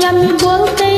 nhâm buông tê.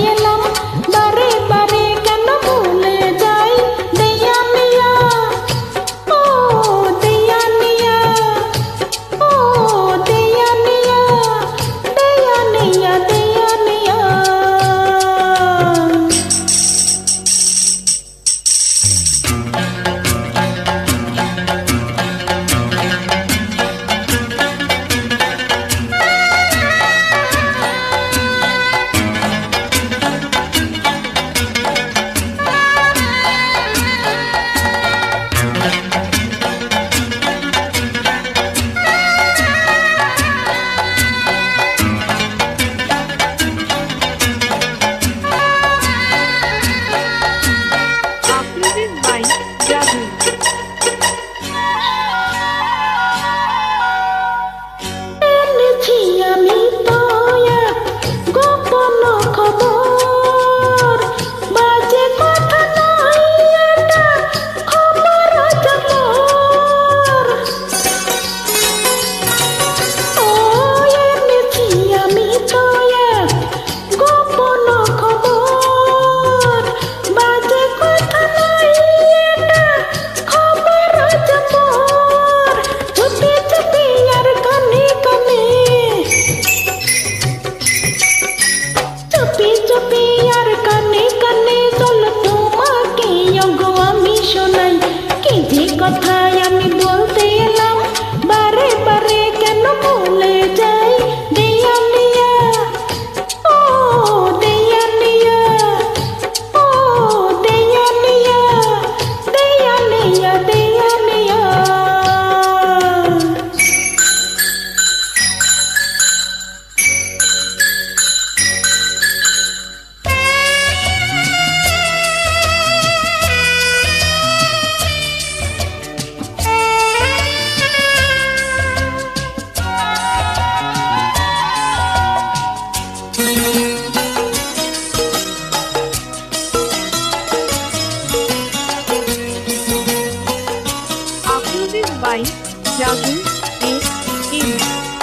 jogging is in.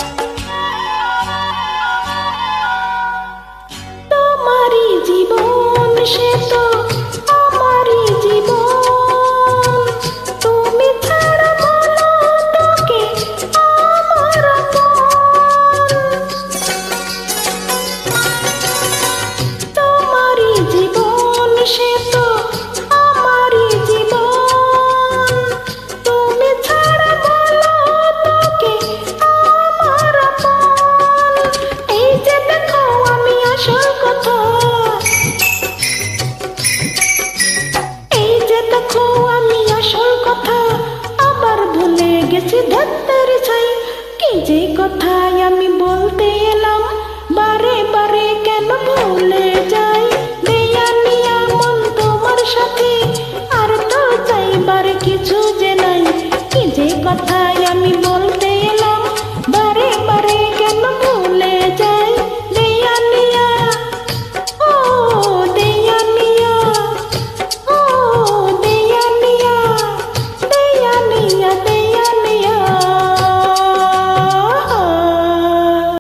কি যে কথায় আমি বলতে এলাম বারে বারে কেন ভুলে যা